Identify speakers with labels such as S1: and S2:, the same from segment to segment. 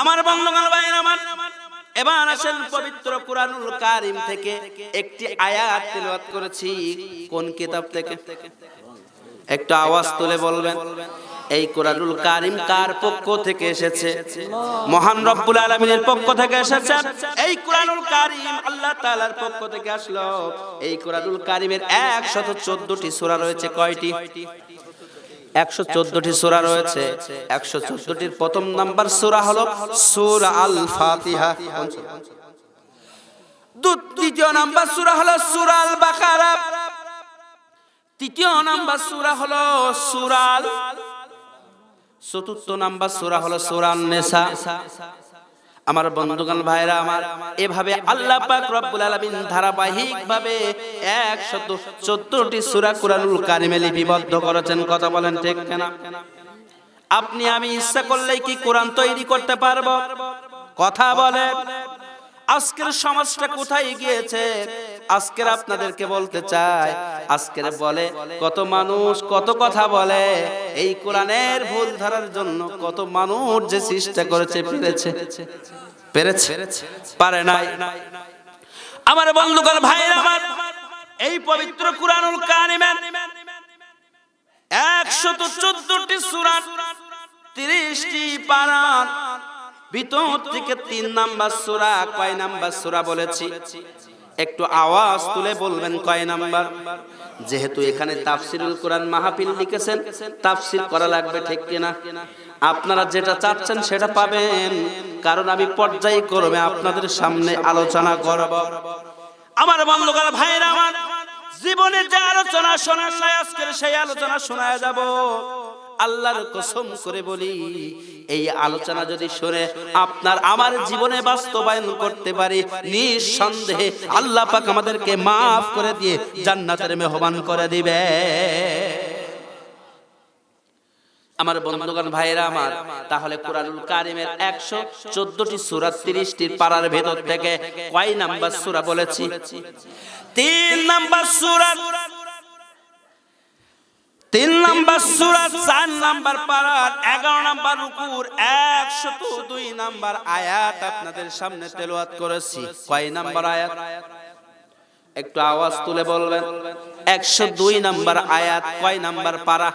S1: আমার বন্ধুগণ, ভাইয়ের আমার, এবার আসেন পবিত্র কুরআনুল কারিম থেকে একটি আয়াত তেলাওয়াত করেছি। কোন কিতাব থেকে? একটু আওয়াজ তুলে বলবেন। এই কোরআনুল কারিম কার পক্ষ থেকে এসেছে? মহান রব্বুল আলামিনের পক্ষ থেকে এসেছে। এই কোরআনুল কারিম আল্লাহ তাআলার পক্ষ থেকে আসলো। এই কোরআনুল কারিমের 114টি সূরা রয়েছে। কয়টি? একশো চোদ্দটি সুরা রয়েছে। একশো চোদ্দটির প্রথম নাম্বার সুরা হলো সুরা আল ফাতিহা দ্বিতীয় নাম্বার সূরা হলো সূরা আল বাকারা তৃতীয় নাম্বার সূরা হলো সুরাল চতুর্থ নাম্বার সুরা হলো সুরান নেসা আমার বন্ধুগণ ভাইরা আমার, এভাবে আল্লাহ পাক রব্বুল আলামিন ধারাবাহিকভাবে 114টি সূরা কুরআনুল কারিমে লিপিবদ্ধ করেছেন। কথা বলেন ঠিক কিনা? আপনি আমি ইচ্ছা করলেই কি কোরআন তৈরি করতে পারব? কথা বলেন। আজকের সমাজটা কোথায় গিয়েছে? আজকের আপনাদেরকে বলতে চাই আজকের বলে কত মানুষ কত কথা বলে এই কোরআনের ভুল ধরার জন্য কত মানুষ যে চেষ্টা করেছে পেরেছে? পেরেছে? পারে নাই। আমার বন্ধুগণ ভাইয়ের আমার এই পবিত্র কুরআনুল কারিমের একশত চোদ্দটি সুরাত তিরিশটি পারার ভিতর থেকে তিন নাম্বার সুরা কয় নাম্বার সুরা বলেছি? একটু আওয়াজ তুলে বলবেন কয় নাম্বার? যেহেতু এখানে তাফসিরুল কোরআন মাহফিল লিখেছেন, তাফসির করা লাগবে ঠিক কিনা? আপনারা যেটা চাচ্ছেন সেটা পাবেন, কারণ আমি পর্যায়ক্রমে আপনাদের সামনে আলোচনা করব। আমার বন্ধুগণ ভাইরা আমার, জীবনে যে আলোচনা শোনার আজকের সেই আলোচনা শোনা যাব। আল্লাহর কসম করে বলি এই আলোচনা যদি শুনে আপনার আমার জীবনে বাস্তবায়ন করতে পারি নিঃসন্দেহে আল্লাহ পাক আমাদেরকে মাফ করে দিয়ে জান্নাতের মেহমান করে দিবে। আমার বন্ধুগণ ভাইরা আমার তাহলে কোরআনুল কারিমের একশো চোদ্দটি সুরা তিরিশটির পাড়ার ভেতর থেকে কয় নাম্বার সুরা বলেছি? তিন নাম্বার সুরা তিন নাম্বার সুরা, চার নাম্বার পাড়ার এগারো নাম্বার রুকুর, একশত দুই নাম্বার আয়াত আপনাদের সামনে তেলোয়াত করেছি। কয় নাম্বার আয়াত? একটু আওয়াজ তুলে বলবেন। একশো দুই নাম্বার আয়াত, কয় নাম্বার পারা?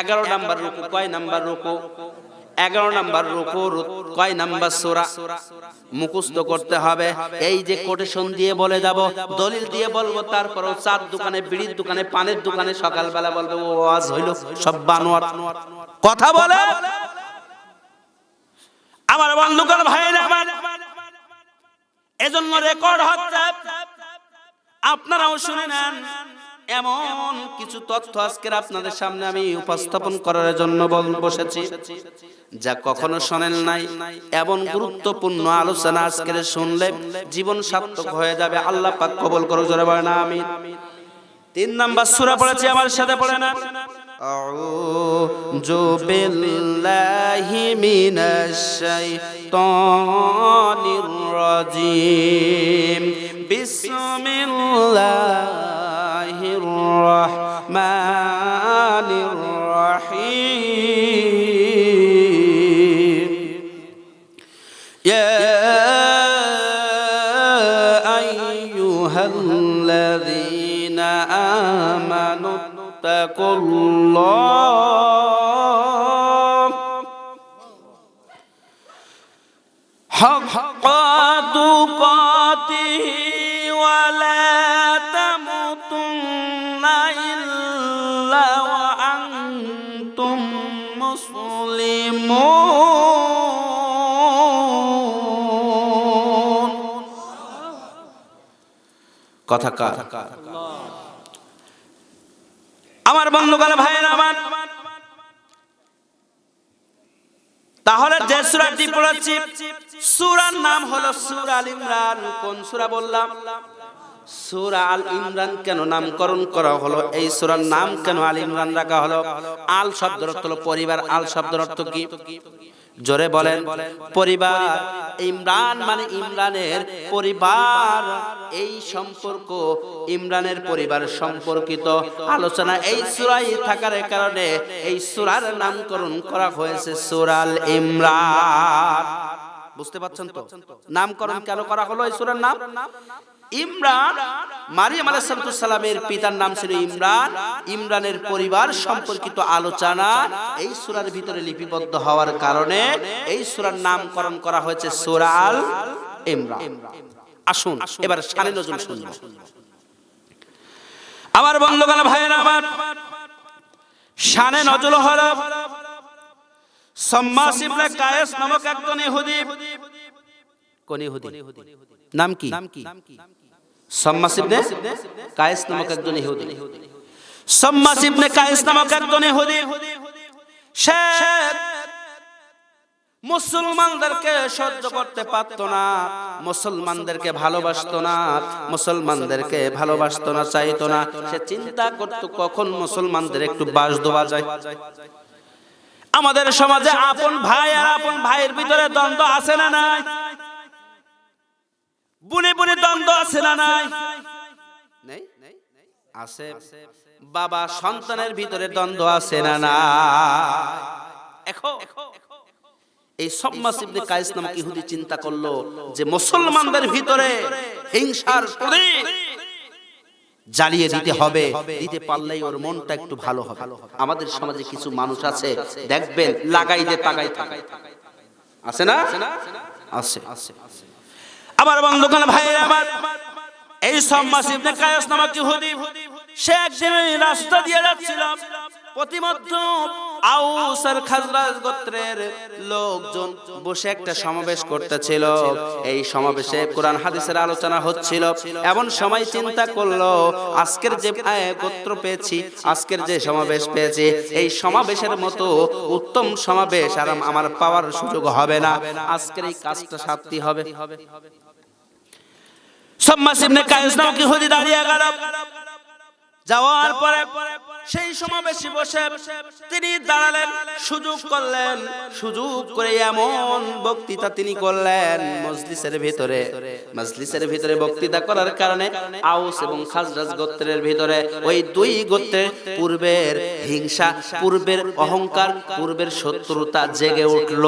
S1: এগারো নাম্বার রুকু, কয় নাম্বার রুকু? এগারো নাম্বার রুকু কয় নাম্বার সোরা? মুখস্থ করতে হবে। এই যে কোটেশন দিয়ে বলে যাব, দলিল দিয়ে বলব, তারপরও চার দোকানে, বিড়ির দোকানে, পানের দোকানে সকালবেলা বলবে, ও, আজ হইল সব বানোয়ার। কথা বলে? আমার ভাইরা আমার, এজন্য রেকর্ড হচ্ছে। আপনারাও শুনে নেন। এমন কিছু তথ্য আজকের আপনাদের সামনে আমি উপস্থাপন করার জন্য বল- বসেছি যা কখনো শোনেন নাই এমন গুরুত্বপূর্ণ আলোচনা আজকের শুনলে জীবন সার্থক হয়ে যাবে আল্লাহ পাক কবল করো জোরে বলে না আমি তিন নাম্বার সূরা পড়েছি আমার সাথে পড়ে না أعوذ بالله من الشيطان الرجيم بسم الله الرحمن الرحيم. يا أيها الذين آمنوا اتقوا الله মুসলিমুন কথা কার? আমার বন্ধুকাল ভাইয়েরা আমার, তাহলে যে সুরাটি পড়েছি, সুরার নাম হলো সুর আল কোন সুরা বললাম? সূরা আল ইমরান কেন নামকরণ করা হলো? এই সূরার নাম কেন আল ইমরান রাখা হলো? আল শব্দের অর্থ হলো পরিবার। আল শব্দের অর্থ কি? জোরে বলেন। পরিবার। ইমরান মানে ইমরানের পরিবার। এই সম্পর্ক ইমরানের পরিবার সম্পর্কিত। আলোচনা এই সুরাই থাকার কারণে এই সুরার নামকরণ করা হয়েছে সুরাল ইমরান। বুঝতে পারছেন তো? নামকরণ কেন করা হলো এই সুরার নাম? ইমরান, মারিয়াম আলাইহিস সালামের পিতার নাম ছিল ইমরান। ইমরানের পরিবার সম্পর্কিত আলোচনা এই সুরার ভিতরে লিপিবদ্ধ হওয়ার কারণে এই সুরার নামকরণ করা হয়েছে সূরা আল ইমরান। আসুন, এবার শানে নজরুল শুনব। আমার বন্ধুগণ, ভাইয়েরা, আমার শানে নজরুল হলো সম্মাস ইবনে কায়েস নামক একজন ইহুদি। কোন ইহুদি? নাম কি? সম্মাস কায়েস নামক একজন ইহুদি। সম্মাস কায়েস নামক একজন ইহুদি। সে মুসলমানদেরকে সহ্য করতে পারতো না, মুসলমানদেরকে ভালোবাসতো না, মুসলমানদেরকে ভালোবাসতো না, চাইতো না। সে চিন্তা করতো কখন মুসলমানদের একটু বাস দেওয়া যায়। আমাদের সমাজে আপন ভাই আর আপন ভাইয়ের ভিতরে দ্বন্দ্ব আছে না নাই? বুনে বুনে দ্বন্দ্ব আছে না নাই? নেই আছে। বাবা সন্তানের ভিতরে দ্বন্দ্ব আছে না না এখন এই সব ইবনে কায়েস নামক ইহুদি চিন্তা করল যে মুসলমানদের ভিতরে হিংসার প্রদীপ জ্বালিয়ে দিতে হবে। দিতে পারলেই ওর মনটা একটু ভালো হবে। আমাদের সমাজে কিছু মানুষ আছে দেখবেন লাগাই দে থাকে। আছে না? আছে। আমার বন্ধুগণ ভাই আমার, এই সম্মাস ইবনে কায়াস নামক ইহুদি, সে একদিন রাস্তা দিয়ে যাচ্ছিল প্রতিমধ্যে আউস আর খাজরাজ গোত্রের লোকজন বসে একটা সমাবেশ করতেছিল। এই সমাবেশে কোরআন হাদিসের আলোচনা হচ্ছিল। এমন সময় চিন্তা করল, আজকের যে গোত্র পেয়েছি, আজকের যে সমাবেশ পেয়েছি, এই সমাবেশের মতো উত্তম সমাবেশ আর আমার পাওয়ার সুযোগ হবে না। আজকের এই কাজটা সাথী হবে। সম্মাস ইবনে কায়েস দাঁড়িয়ে গেল। যাওয়ার পরে সেই সমাবেশে বসে তিনি দাঁড়ালেন, সুযোগ করলেন, সুযোগ করে এমন বক্তৃতা তিনি করলেন মজলিসের ভিতরে। মজলিসের ভিতরে বক্তৃতা করার কারণে আউস এবং খাজরাজ গোত্রের ভিতরে ওই দুই গোত্রের পূর্বের হিংসা, পূর্বের অহংকার, পূর্বের শত্রুতা জেগে উঠল।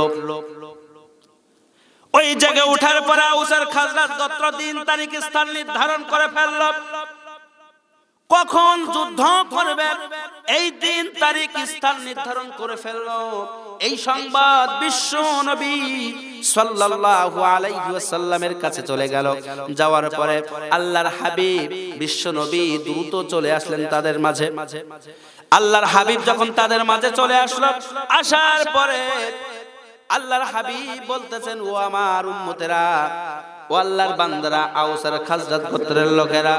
S1: ওই জায়গায় উঠার পরে আউসের খাজরাত গোত্র দিন তারিখ স্থান নির্ধারণ করে ফেলল। কখন যুদ্ধ করবে, এই দিন তারিখ স্থান নির্ধারণ করে ফেলল। এই সংবাদ বিশ্ব নবী সাল্লাল্লাহু আলাইহি ওয়াসাল্লামের কাছে চলে গেল। যাওয়ার পরে আল্লাহর হাবিব বিশ্ব নবী দ্রুত চলে আসলেন তাদের মাঝে। আল্লাহর হাবিব যখন তাদের মাঝে চলে আসলো, আসার পরে আল্লাহর হাবিব বলতেছেন, ও আমার উম্মতেরা, ও আল্লাহর বান্দারা আউসার খাজরাত গোত্রের লোকেরা,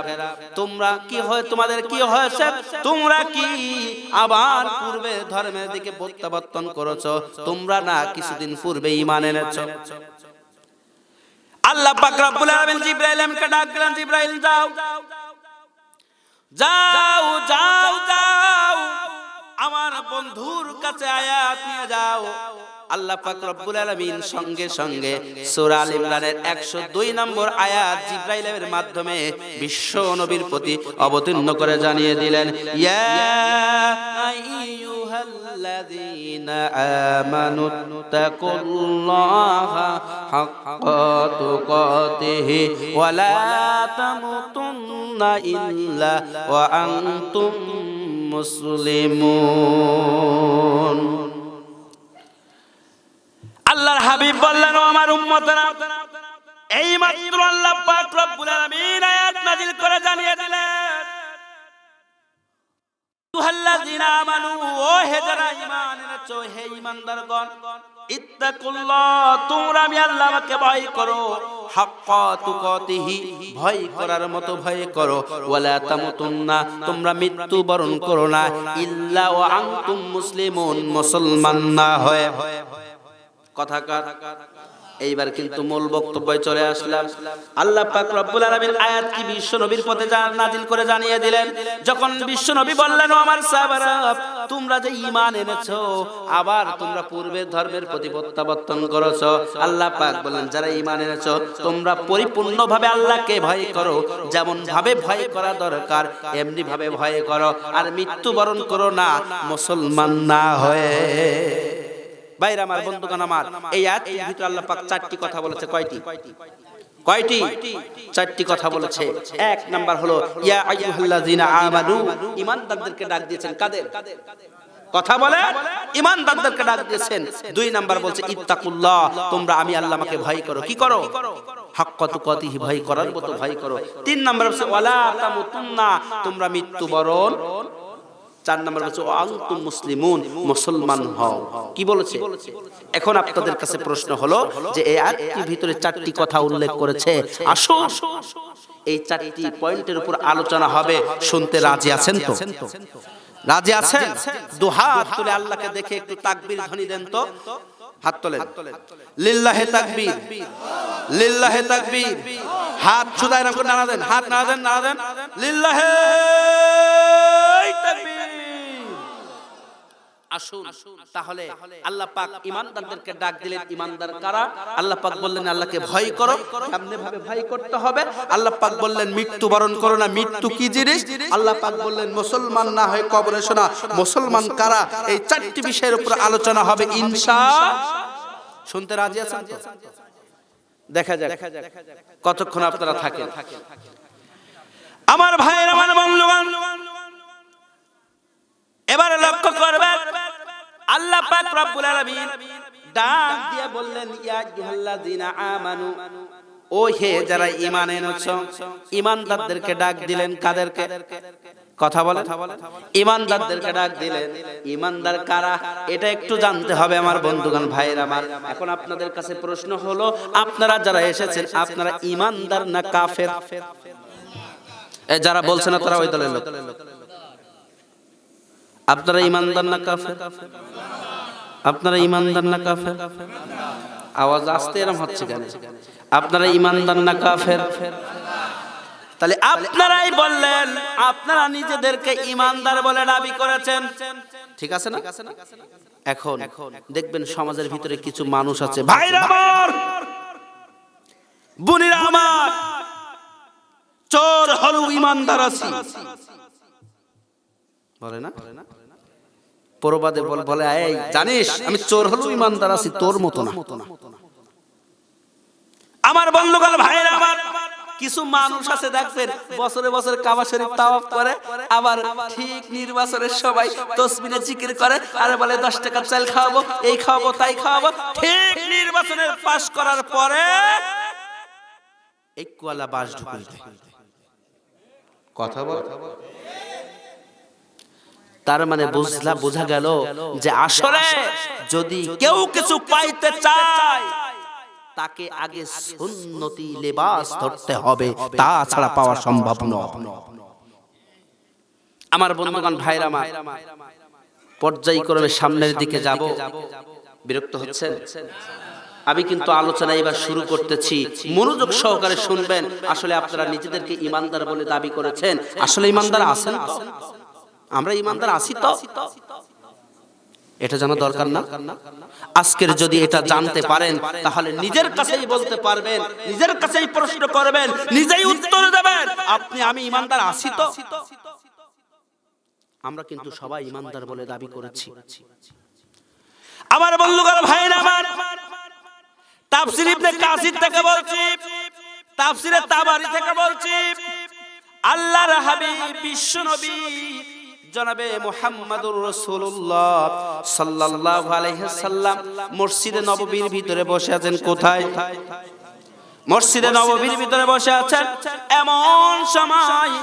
S1: তোমরা কি হয়, তোমাদের কি হয়েছে? তোমরা কি আবার পূর্বে ধর্মের দিকে প্রত্যাবর্তন করেছ? তোমরা না কিছুদিন পূর্বে ঈমান এনেছো? আল্লাহ পাক রব্বুল আলামিন জিব্রাইলকে ডাক দিলেন, জিব্রাইল, যাও। যাও যাও যাও। আমার বন্ধুর কাছে আয়াত নিয়ে যাও। আল্লাহ পাক রব্বুল আলামিন সঙ্গে সঙ্গে সূরা আল ইমরানের 102 নম্বর আয়াত জিব্রাইলের মাধ্যমে বিশ্ব নবীর প্রতি অবতীর্ণ করে জানিয়ে দিলেন ইয়া আইয়ুহাল্লাযীনা আমানু তাকুল্লাহা হাক্কা তুকাতিহি ওয়া লা তামুতুন্না ইল্লা ওয়া আনতুম মুসলিমুন. আল্লাহর হাবিব বললেন আমার উম্মতরা এই মাত্র আল্লাহ পাক রব্বুল আলামিন আয়াত নাযিল করে জানিয়ে দিলেন তোমরা তোমরা মৃত্যু বরণ করো না, ইল্লা ওয়া আনতুম মুসলিমুন, মুসলমান না হয়। কথাকার এইবার কিন্তু মূল বক্তব্যে চলে আসলাম। আল্লাহ পাক রব্বুল আলামিন আয়াত কি বিশ্ব নবীর পথে যা নাজিল করে জানিয়ে দিলেন? যখন বিশ্ব নবী বললেন আমার সাহাবারা, তোমরা যে ঈমান এনেছো, আবার তোমরা পূর্বের ধর্মের প্রতি প্রত্যাবর্তন করেছ। আল্লাহ পাক বললেন, যারা ঈমান এনেছো, তোমরা পরিপূর্ণভাবে আল্লাহকে ভয় করো। যেমন ভাবে ভয় করা দরকার এমনি ভাবে ভয় করো। আর মৃত্যুবরণ করো না, মুসলমান না হয়ে বাইরে আমার বন্ধুগণ আমার, এই আয়াতের ভিতরে আল্লাহ পাক চারটি কথা বলেছে, কয়টি? কয়টি? চারটি কথা বলেছে। এক নাম্বার হলো, ইয়া আইয়ুহাল্লাযিনা আমানু, ঈমানদারদেরকে ডাক দিয়েছেন কাদের? কথা বলে, ঈমানদারদেরকে ডাক দিয়েছেন। দুই নাম্বার বলছে, ইত্তাকুল্লাহ, তোমরা আমি আল্লাহ আমাকে ভয় করো। কি করো? হাক্কা তুকাতিহি, ভয় করার মতো ভয় করো। তিন নাম্বার হচ্ছে ওয়ালা তামুতুন্না, তোমরা মৃত্যুবরণ চার নম্বর মুসলিমুন, মুসলমান হও। কি বলেছে? এখন আপনাদের কাছে প্রশ্ন হলো যে এই ভিতরে চারটি কথা উল্লেখ করেছে? আসো। এই চারটি পয়েন্টের উপর আলোচনা হবে। শুনতে রাজি আছেন তো? রাজি আছেন? দু হাত তুলে আল্লাহকে দেখে একটু তাকবীর ধ্বনি দেন তো। হাত তোলেন। লিল্লাহে তাকবীর। লিল্লাহে তাকবীর। হাত সুদায় রাখুন নাড়া দেন। হাত নাড়া দেন নাড়া দেন। লিল্লাহে তাকবীর আসুন। তাহলে আল্লাহ পাক ইমানদারদেরকে ডাক দিলেন ইমানদার কারা? আল্লাহ পাক বললেন আল্লাহকে ভয় করো। কেমনে ভাবে ভয় করতে হবে। আল্লাহ পাক বললেন মৃত্যু বরণ করো না। মৃত্যু কি জিনিস? আল্লাহ পাক বললেন মুসলমান না হয়ে কবরে শোনা। মুসলমান কারা? এই চারটি বিষয়ের উপর আলোচনা হবে ইনশা। শুনতে রাজি আছেন তো? দেখা যাক। কতক্ষণ আপনারা থাকেন। আমার ভাইয়ের আমার বন্ধুগণ এবারে লক্ষ্য করবেন, আল্লাহ পাক রব্বুল আলামিন ডাক দিয়ে বললেন, ইয়া আইয়ুহাল্লাযিনা আমানু, ও হে যারা ঈমান এনেছো, ঈমানদারদেরকে ডাক দিলেন কাদেরকে? কথা বলে ঈমানদারদেরকে ডাক দিলেন, ঈমানদার কারা? এটা একটু জানতে হবে আমার বন্ধুগণ, ভাইয়ের আমার। এখন আপনাদের কাছে প্রশ্ন হলো, আপনারা যারা এসেছেন, আপনারা ঈমানদার না কাফের? এ যারা বলছেন তারা ওই দলের লোক। আপনারা ইমানদার না কাফের? আপনারা ইমানদার না কাফের? আওয়াজ আসতে এরম হচ্ছে কেন? আপনারা ইমানদার না কাফের? তাহলে আপনারাই বললেন, আপনারা নিজেদেরকে ইমানদার বলে দাবি করেছেন। ঠিক আছে না? এখন দেখবেন সমাজের ভিতরে কিছু মানুষ আছে। ভাইরা আমার! বোনেরা আমার! চোর হলু ইমানদার আছি। বলে না? পরবাদে বল- বলে এই জানিস আমি চোর হলো ইমানদার আছি তোর মতো না। আমার বন্ধুগণ ভাইরা আমার কিছু মানুষ আছে দেখবেন বছরে বছরে কাবা শরীফ তাওয়াফ করে আবার ঠিক নির্বাচনের সবাই তসবিনে জিকির করে আর বলে দশ টাকা চাল খাওয়াবো এই খাওয়াবো তাই খাওয়াবো। ঠিক নির্বাচনের পাশ করার পরে এক কুয়ালা বাস ঢুকিয়ে কথা বল। তার মানে বুঝলা বোঝা গেল যে আসলে যদি কেউ কিছু পাইতে চায় তাকে আগে সুন্নতি লেবাস ধরতে হবে। তা ছাড়া পাওয়া সম্ভব নয়। আমার বন্ধুগণ ভাইরা আমার পর্যায়ক্রমে সামনের দিকে যাব। বিরক্ত হচ্ছেন? আমি কিন্তু আলোচনা এবার শুরু করতেছি। মনোযোগ সহকারে শুনবেন। আসলে আপনারা নিজেদেরকে ইমানদার বলে দাবি করেছেন। আসলে ইমানদার আছেন। আমরা ইমানদার আছি তো? এটা জানা দরকার না? আজকের যদি এটা জানতে পারেন তাহলে নিজের কাছেই বলতে পারবেন নিজের কাছেই প্রশ্ন করবেন নিজেই উত্তর দেবেন আপনি আমি ইমানদার আছি তো? আমরা কিন্তু সবাই ইমানদার বলে দাবি করেছি। আমার বন্ধুগণ ভাইরা আমার তাফসির ইবনে কাসির থেকে বলছি তাফসিরে তাবারি থেকে বলছি আল্লাহর হাবিব বিশ্ব নবী জনাবে মুহাম্মাদুর রাসূলুল্লাহ সাল্লাল্লাহু আলাইহি সাল্লাম, মসজিদে নববীর ভিতরে বসে আছেন কোথায়? মসজিদে নববীর ভিতরে বসে আছেন এমন সময়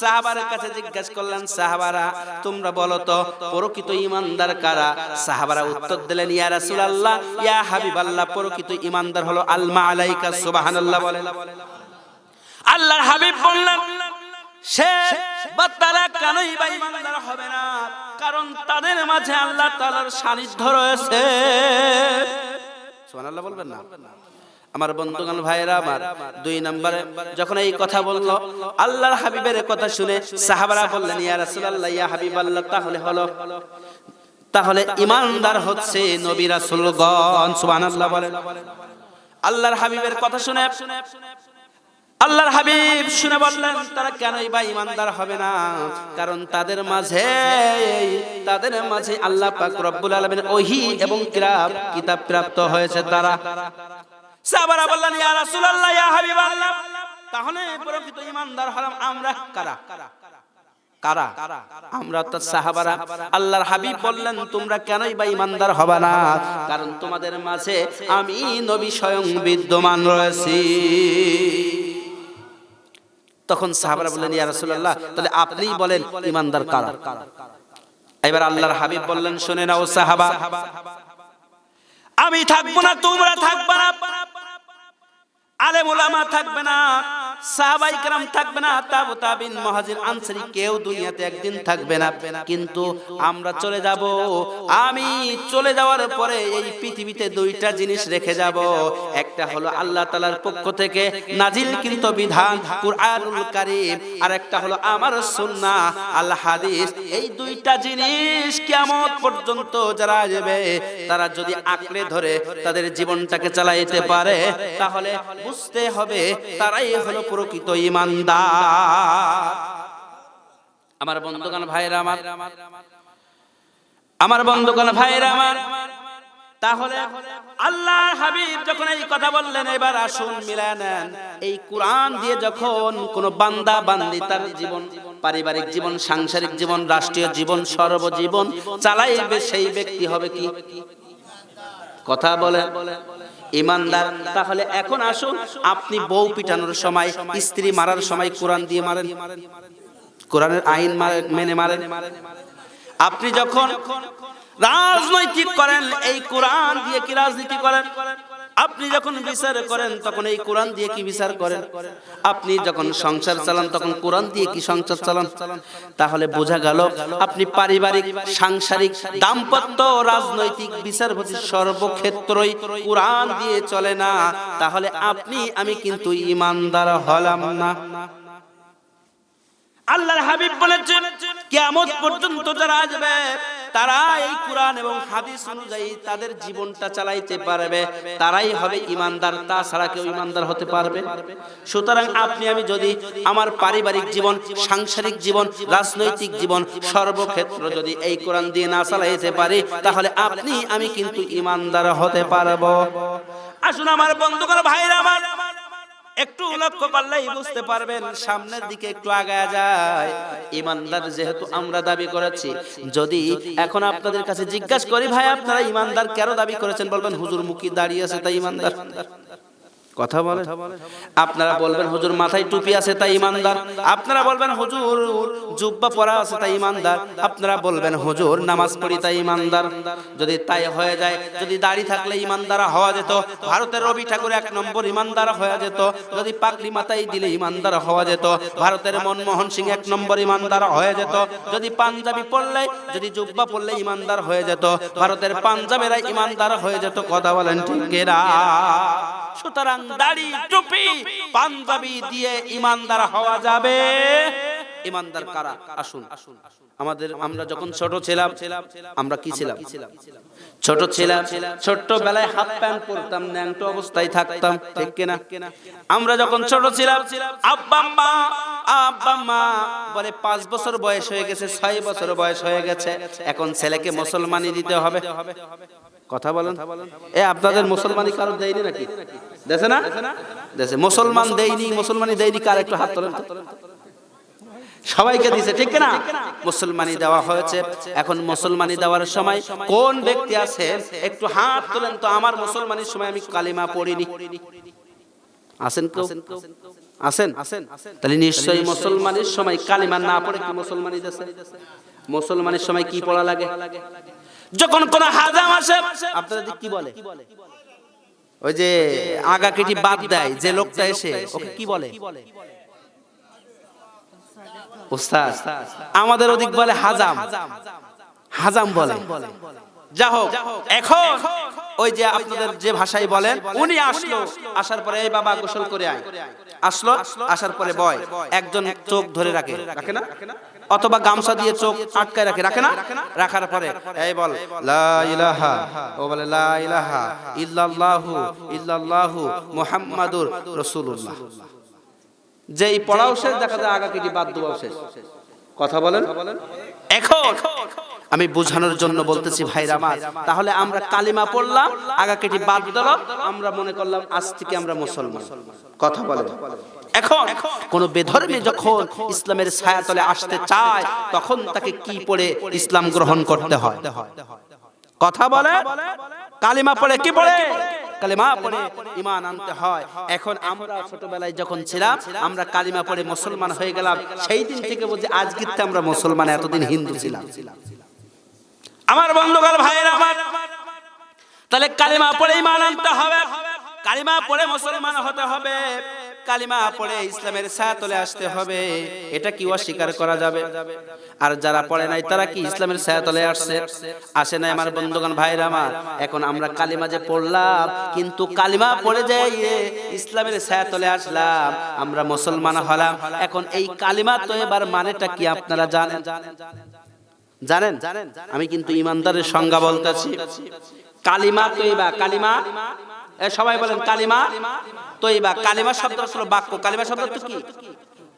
S1: সাহাবার কাছে জিজ্ঞাসা করলেন, সাহাবারা, তোমরা বলো তো, প্রকৃত ইমানদার কারা? সাহাবারা উত্তর দিলেন, ইয়া রাসূলুল্লাহ, ইয়া হাবিবাল্লাহ, প্রকৃত ইমানদার হলো আলমা আলাইকা সুবহানাল্লাহ বলেন। আল্লাহর হাবিব বললেন সে বা তারা হবে না? কারণ তাদের মাঝে আল্লাহ তাআলার সান্নিধ্য রয়েছে। সুবহানাল্লাহ বলবেন না? আমার বন্ধুগণ ভাইরা আমার, দুই নম্বরে যখন এই কথা বলল আল্লাহর হাবিবের কথা শুনে সাহাবারা বললেন, ইয়া রাসূলুল্লাহ, ইয়া হাবিবাল্লাহ, তাহলে হলো, তাহলে ইমানদার হচ্ছে নবী রাসূলগণ। সুবহানাল্লাহ বলেন। আল্লাহর হাবিবের কথা শুনে আল্লাহর হাবিব শুনে বললেন, তারা কেনই বা ইমানদার হবে না? কারণ তাদের মাঝে তাদের মাঝে আল্লাহ পাক রব্বুল আলামিন ওহী এবং কিতাব কিতাব প্রাপ্ত হয়েছে তারা। সাহাবারা বললেন, ইয়া রাসূলুল্লাহ, ইয়া হাবিবাল্লাহ, তাহলে প্রকৃত ইমানদার হলাম আমরা কারা? কারা? আমরা তো সাহাবারা। আল্লাহর হাবিব বললেন, তোমরা কেনই বা ইমানদার হবে না? কারণ তোমাদের মাঝে আমি নবী স্বয়ং বিদ্যমান রয়েছি। তখন সাহাবারা বললেন, ইয়া রাসূলুল্লাহ, তাহলে আপনিই বলেন ইমানদার কারা? এবার আল্লাহর হাবিব বললেন, শুনে নাও সাহাবা, আমি থাকব না, তোমরা থাকবে না। আলেম ওলামা থাকবে না। সাহাবাই کرام থাকবে না, তাবু তাবিন, মুহাজির আনসারি কেউ দুনিয়াতে একদিন থাকবে না। কিন্তু আমরা চলে যাব, আমি চলে যাওয়ার পরে এই পৃথিবীতে দুইটা জিনিস রেখে যাব। একটা হলো আল্লাহ তাআলার পক্ষ থেকে নাজিল কিন্তু বিধান, কুরআনুল কারীম। আর একটা হলো আমার সুন্নাহ, আল হাদিস। এই দুইটা জিনিস কিয়ামত পর্যন্ত যারা যাবে তারা যদি আঁকড়ে ধরে তাদের জীবনটাকে চালাইতে পারে, তাহলে বুঝতে হবে তারাই হলো প্রকৃত ইমানদার। আমার বন্ধুগণ ভাইরা আমার আমার বন্ধুগণ ভাইরা আমার, তাহলে আল্লাহ হাবিব যখন এই কথা বললেন, এবার আসুন মিলায় নেন। এই কোরআন দিয়ে যখন কোন বান্দা, বান্দি তার জীবন, পারিবারিক জীবন, সাংসারিক জীবন, রাষ্ট্রীয় জীবন, সর্বজীবন চালাইবে, সেই ব্যক্তি হবে কি? কথা বলে ইমানদার, তাহলে এখন আসুন, আপনি বউ পিটানোর সময়, স্ত্রী মারার সময় কোরআন দিয়ে মারেন। কোরআনের আইন মেনে মারেন। আপনি যখন রাজনৈতিক করেন, এই কোরআন দিয়ে কি রাজনীতি করেন? আপনি যখন বিচার করেন, তখন এই কোরআন দিয়ে কি বিচার করেন? আপনি যখন সংসার চালান, তখন কোরআন দিয়ে কি সংসার চালান? তাহলে বোঝা গেল, আপনি পারিবারিক, সাংসারিক, দাম্পত্য, রাজনৈতিক বিচারপতি সর্বক্ষেত্রই কোরআন দিয়ে চলে না। তাহলে আপনি, আমি কিন্তু ইমানদার হলাম না। আল্লাহর হাবিব বলেছেন, কিয়ামত পর্যন্ত যারা আসবে তারা এই কোরআন এবং হাদিস অনুযায়ী তাদের জীবনটা চালাইতে পারবে, তারাই হবে ইমানদার, তাছাড়া কেউ ইমানদার হতে পারবে। সুতরাং আপনি, আমি যদি আমার পারিবারিক জীবন, সাংসারিক জীবন, রাজনৈতিক জীবন, সর্বক্ষেত্র যদি এই কোরআন দিয়ে না চালাইতে পারি, তাহলে আপনি, আমি কিন্তু ইমানদার হতে পারব। আসুন আমার বন্ধুগণ, ভাইরা আমার। একটু লক্ষ্য করলেই বুঝতে পারবেন, সামনের দিকে একটু আগায় যায়। ইমানদার যেহেতু আমরা দাবি করেছি, যদি এখন আপনাদের কাছে জিজ্ঞাসা করি, ভাই, আপনারা ইমানদার কেন দাবি করেছেন? বলবেন, হুজুর মুখী দাঁড়িয়ে আছে তাই ইমানদার। কথা বলে। আপনারা বলবেন হুজুর মাথায় টুপি আছে তাই ইমানদার। আপনারা বলবেন হুজুর জুব্বা পরা আছে তাই ইমানদার। আপনারা বলবেন হুজুর নামাজ পড়ি তাই ইমানদার। যদি তাই হয়ে যায় যদি দাড়ি থাকলে ইমানদার হওয়া যেত ভারতের রবি ঠাকুর এক নম্বর ইমানদার হয়ে যেত যদি পাগড়ি মাথায় দিলে ইমানদার হওয়া যেত ভারতের মনমোহন সিং এক নম্বর ইমানদার হয়ে যেত যদি পাঞ্জাবি পড়লে যদি জুব্বা পড়লে ইমানদার হয়ে যেত ভারতের পাঞ্জাবেরা ইমানদার হয়ে যেত কথা বলেন ঠিকেরা সুতরাং দাড়ি টুপি পাঞ্জাবি দিয়ে ইমানদার হওয়া যাবে। ইমানদার কারা? আসুন। আমাদের আমরা যখন ছোট ছিলাম, আমরা কি ছিলাম? ছোট ছিলাম ছোট্ট বেলায় হাফ প্যান্ট পরতাম, ন্যাংটো অবস্থায় থাকতাম, ঠিক কিনা? আমরা যখন ছোট ছিলাম, আব্বা আম্মা আব্বা আম্মা বলে, পাঁচ বছর বয়স হয়ে গেছে, ছয় বছর বয়স হয়ে গেছে, এখন ছেলেকে মুসলমানি দিতে হবে। কথা বলেন। এ, আপনাদের মুসলমানি কারও দেয়নি নাকি? দেশে না? মুসলমান দেয়নি মুসলমানি দেয়নি, কার একটু হাত তোলেন সবাইকে দিছে, ঠিক না মুসলমানি দেওয়া হয়েছে। এখন মুসলমানি দেওয়ার সময় কোন ব্যক্তি আছে? একটু হাত তোলেন তো, আমার মুসলমানির সময় আমি কালিমা পড়িনি। আছেন আছেন? তাহলে নিশ্চয়ই মুসলমানের সময় কালিমা না পড়ে কি মুসলমানি দেশে? মুসলমানের সময় কি পড়া লাগে? যখন কোন হাজাম আসে, আপনারা দিক কি বলে? ওই যে আগা কেটি বাদ দেয় যে লোকটা এসে ওকে কি বলে? আমাদের ওদিক বলে হাজাম। হাজাম। বলে। যা হোক এখন ওই যে আপনাদের যে ভাষায় বলেন উনি আসলো আসার পরে এই বাবা গোসল করে আয়। আসলো আসার পরে বয় একজন চোখ ধরে রাখে। রাখে না? অথবা গামছা দিয়ে চোখ আটকায় রাখে রাখে না? রাখার পরে, এই বল, লা ও বলে, লা ইলাহা ইল্লাল্লাহু ইল্লাল্লাহু মুহাম্মাদুর রাসূলুল্লাহ। যেই পড়াও শেষ, দেখা যায় আগাকিটি বাদ দেওয়াও শেষ। কথা বলেন? এখন আমি বোঝানোর জন্য বলতেছি, ভাইরা আমার, তাহলে আমরা কালিমা পড়লাম আগা কেটে বাদ দিল আমরা মনে করলাম আজ থেকে আমরা মুসলমান। কথা বলেন। এখন কোন বেধর্মী যখন ইসলামের ছায়াতলে আসতে চায়, তখন তাকে কি পড়ে ইসলাম গ্রহণ করতে হয়? কথা বলে? কালিমা পড়ে কি পড়ে? কালিমা পড়ে ইমান আনতে হয়। এখন আমরা ছোটবেলায় যখন ছিলাম, আমরা কালিমা পড়ে মুসলমান হয়ে গেলাম। সেই দিন থেকে বলছি আজকে আমরা মুসলমান, এতদিন হিন্দু ছিলাম। আমার বন্ধুগণ, ভাইয়ের আমার, তাহলে কালিমা পড়ে ইমান আনতে হবে। কালিমা পড়ে মুসলমান হতে হবে। কালিমা পড়ে ইসলামের ছায়াতলে আসতে হবে। এটা কি অস্বীকার করা যাবে? আর যারা পড়ে নাই, তারা কি ইসলামের ছায়াতলে আসছে? আসে নাই আমার বন্ধুগণ ভাইরা আমার। এখন আমরা কালিমা যে পড়লাম, কিন্তু কালিমা পড়ে যাই ইসলামের ছায়াতলে আসলাম, আমরা মুসলমান হলাম। এখন এই কালিমা তো এবার মানেটা কি আপনারা জানেন জানেন? আমি কিন্তু ইমানদারের সংজ্ঞা বলতেছি। কালিমা তৈবা কালিমা? সবাই বলেন কালিমা। তৈবা কালিমা শব্দ হলো বাক্য। কালিমা শব্দ তো কি?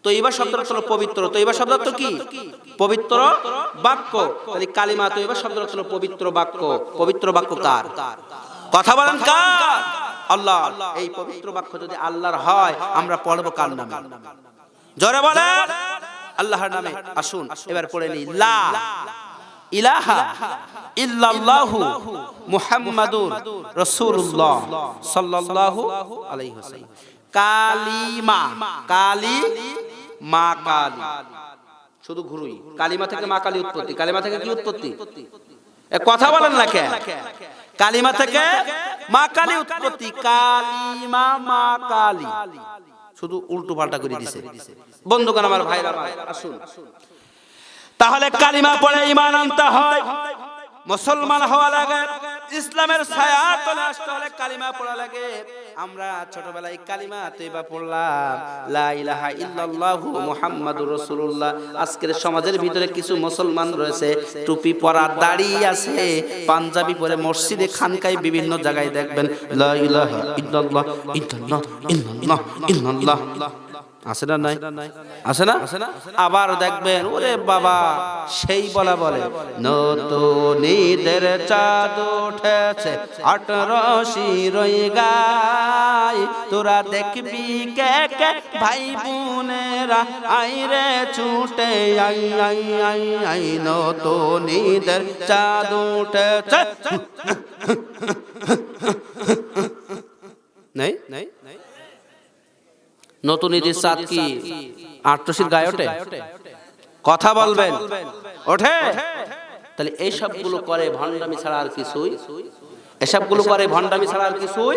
S1: তৈবা শব্দ হলো পবিত্র। তৈবা শব্দ তো কি? পবিত্র বাক্য। তাহলে কালিমা তৈবা শব্দ হলো পবিত্র বাক্য। পবিত্র বাক্য কার? কথা বলেন কার? আল্লাহ। এই পবিত্র বাক্য যদি আল্লাহর হয় আমরা পড়ব কার নামে? জোরে বলেন। আল্লাহর নামে আসুন। এবার পড়ে নিই। লা ইলাহা ইল্লাল্লাহু মুহাম্মাদুর রাসূলুল্লাহ সাল্লাল্লাহু আলাইহি ওয়াসাল্লাম। কালিমা কালি মা কালি। শুধু ঘুরুই। কালিমা থেকে মা কালী উৎপত্তি। কালিমা থেকে কি উৎপত্তি? এ কথা বলেন না কে কালিমা থেকে মা কালী উৎপত্তি। কালিমা মা কালী। শুধু উল্টো পাল্টা করে দিছে। বন্ধুগণ আমার ভাইরা আসুন। তাহলে কালিমা পড়ে ইমান আনতে হয়। মুসলমান হওয়া লাগে, ইসলামের ছায়া তলে আসতে হলে কালিমা পড়া লাগে। আমরা ছোটবেলায় কালিমা তৈবা পড়লাম। লা ইলাহা মুহাম্মাদুর রাসূলুল্লাহ। আজকের সমাজের ভিতরে কিছু মুসলমান রয়েছে, টুপি পরা দাড়ি আছে, পাঞ্জাবি পরে মসজিদে খানকায় বিভিন্ন জায়গায় দেখবেন, লা ইলাহা ইল্লাল্লাহ ইল্লাল্লাহ ইল্লাল্লাহ ইল্লাল্লাহ আছে না নাই? আছে না আবার দেখবেন ওরে বাবা সেই বলা বলে নতুন ঈদের চাঁদ উঠেছে আঠারোশি রই গাই তোরা দেখবি কে কে ভাই বোনেরা আই রে ছুটে আই আই আই আই নতুন ঈদের চাঁদ উঠেছে। নেই? নেই? নতুন ঈদের সাত কি? আটশির গায়ে ওঠে? কথা বলবেন। ওঠে? তাহলে এই সবগুলো করে ভণ্ডামি ছাড়া আর কিছুই? এসবগুলো করে ভণ্ডামি ছাড়া আর কিছুই?